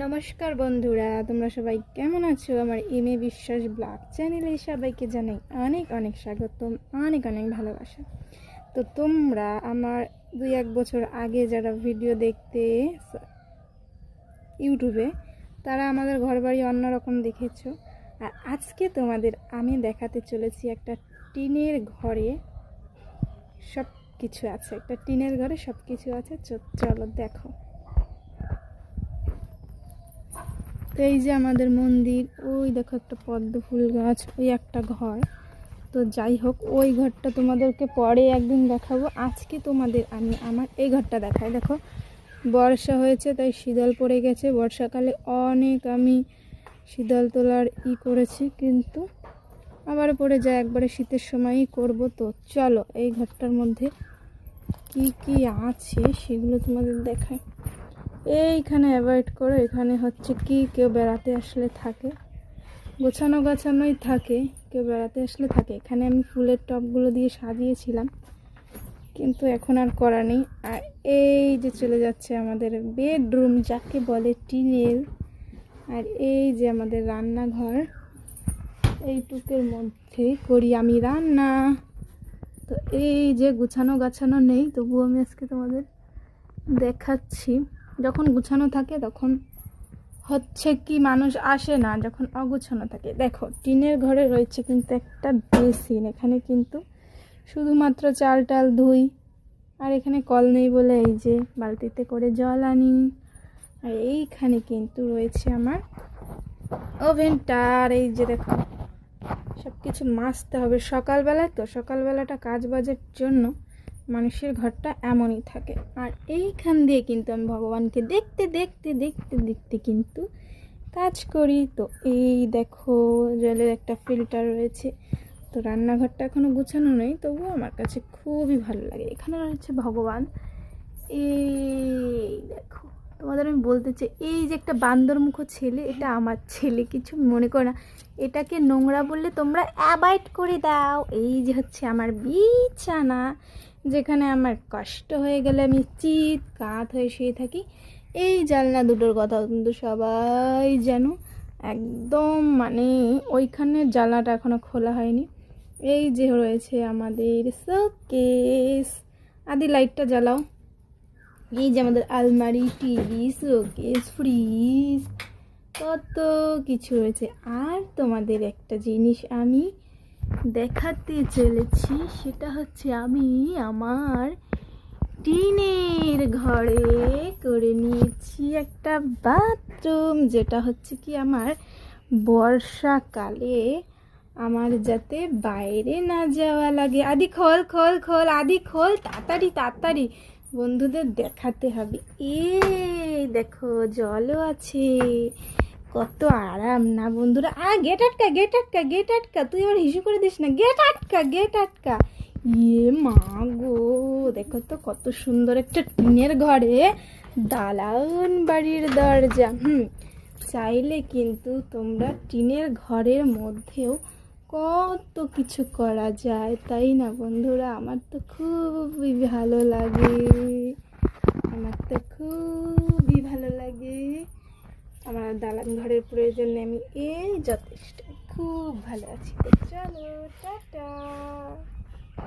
নমস্কার বন্ধুরা, তোমরা সবাই কেমন আছো? আমার এম এ বিশ্বাস ব্লগ চ্যানেলে সবাইকে জানাই অনেক অনেক স্বাগতম, অনেক অনেক ভালোবাসা। তো তোমরা আমার দুই এক বছর আগে যারা ভিডিও দেখতে ইউটিউবে, তারা আমাদের ঘর বাড়ি অন্যরকম দেখেছ। আর আজকে তোমাদের আমি দেখাতে চলেছি একটা টিনের ঘরে সব কিছু আছে, একটা টিনের ঘরে সব কিছু আছে চলো দেখো তো এই যে আমাদের মন্দির, ওই দেখো একটা পদ্ম ফুল গাছ, ওই একটা ঘর। তো যাই হোক, ওই ঘরটা তোমাদেরকে পরে একদিন দেখাবো। আজকে তোমাদের আমি আমার এই ঘরটা দেখাই। দেখো, বর্ষা হয়েছে, তাই শীতল পড়ে গেছে। বর্ষাকালে অনেক আমি শীতল তোলার ই করেছি, কিন্তু আবার পরে যায়, একবারে শীতের সময়ই করব তো। চলো, এই ঘরটার মধ্যে কি কি আছে সেগুলো তোমাদের দেখাই। এইখানে অ্যাভয়েড করো, এখানে হচ্ছে কি, কেউ বেড়াতে আসলে থাকে। গোছানো গাছানোই থাকে, কেউ বেড়াতে আসলে থাকে। এখানে আমি ফুলের টবগুলো দিয়ে সাজিয়েছিলাম, কিন্তু এখন আর করা নেই। আর এই যে চলে যাচ্ছে আমাদের বেডরুম, যাকে বলে টিনের আর এই যে আমাদের রান্নাঘর, এইটুকের মধ্যে করি আমি রান্না। তো এই যে গুছানো গাছানো নেই, তবুও আমি আজকে তোমাদের দেখাচ্ছি। যখন গুছানো থাকে তখন হচ্ছে কি মানুষ আসে না, যখন অগুছানো থাকে। দেখো, টিনের ঘরে রয়েছে কিন্তু একটা বেসিন, এখানে কিন্তু শুধুমাত্র চাল টাল, ধুই, আর এখানে কল নেই বলে এই যে বালতিতে করে জল আনি। আর এইখানে কিন্তু রয়েছে আমার ওভেনটা আর এই যে দেখো সব কিছু মাজতে হবে সকালবেলায় তো, সকালবেলাটা কাজ বাজের জন্য মানুষের ঘরটা এমনই থাকে। আর এইখান দিয়ে কিন্তু আমি ভগবানকে দেখতে দেখতে দেখতে দেখতে কিন্তু কাজ করি। তো এই দেখো জলের একটা ফিল্টার রয়েছে। তো রান্নাঘরটা এখনও গুছানো নেই, তবুও আমার কাছে খুবই ভালো লাগে। এখানে রয়েছে ভগবান। এই দেখো। তোমাদের আমি বলতে চাই, এই যে একটা বান্দরমুখ ছেলে, এটা আমার ছেলে, কিছু মনে করো না। এটাকে নোংরা বললে তোমরা অ্যাভয়েড করে দাও। এই যে হচ্ছে আমার বিছানা, যেখানে আমার কষ্ট হয়ে গেলে আমি চিৎ কাত হয়ে শুয়ে থাকি। এই জানলা দুটোর কথা কিন্তু সবাই যেন একদম মানে ওইখানে জানলাটা এখনও খোলা হয়নি। এই যে রয়েছে আমাদের শোকেস আদি লাইটটা জ্বালাও। এই যে আমাদের আলমারি, টিভি, শোকেস, ফ্রিজ, কত কিছু রয়েছে। আর তোমাদের একটা জিনিস আমি দেখাতে চলেছি, সেটা হচ্ছে আমি আমার টিনের ঘরে করে নিয়েছি একটা বাথরুম, যেটা হচ্ছে কি আমার বর্ষাকালে আমার যাতে বাইরে না যাওয়া লাগে। আদি খোল খোল খোল, আদি খোল, তাড়াতাড়ি তাড়াতাড়ি। বন্ধুদের দেখাতে হবে। এ দেখো, জলও আছে। কত আরাম না বন্ধুরা। আ গেট আটকা গেট আটকা গেট আটকা। তুই আবার হিসু করে দিস না। গেট আটকা গেট আটকা। ইয়ে মা গো, দেখো তো কত সুন্দর একটা টিনের ঘরে দালান বাড়ির দরজা। হুম, চাইলে কিন্তু তোমরা টিনের ঘরের মধ্যেও কত কিছু করা যায়, তাই না বন্ধুরা? আমার তো খুবই ভালো লাগে। আমার তো খুবই ভালো লাগে। আমার দালান ঘরের প্রয়োজন আমি এই যথেষ্ট। খুব ভালো আছি। তো চলো, টাটা।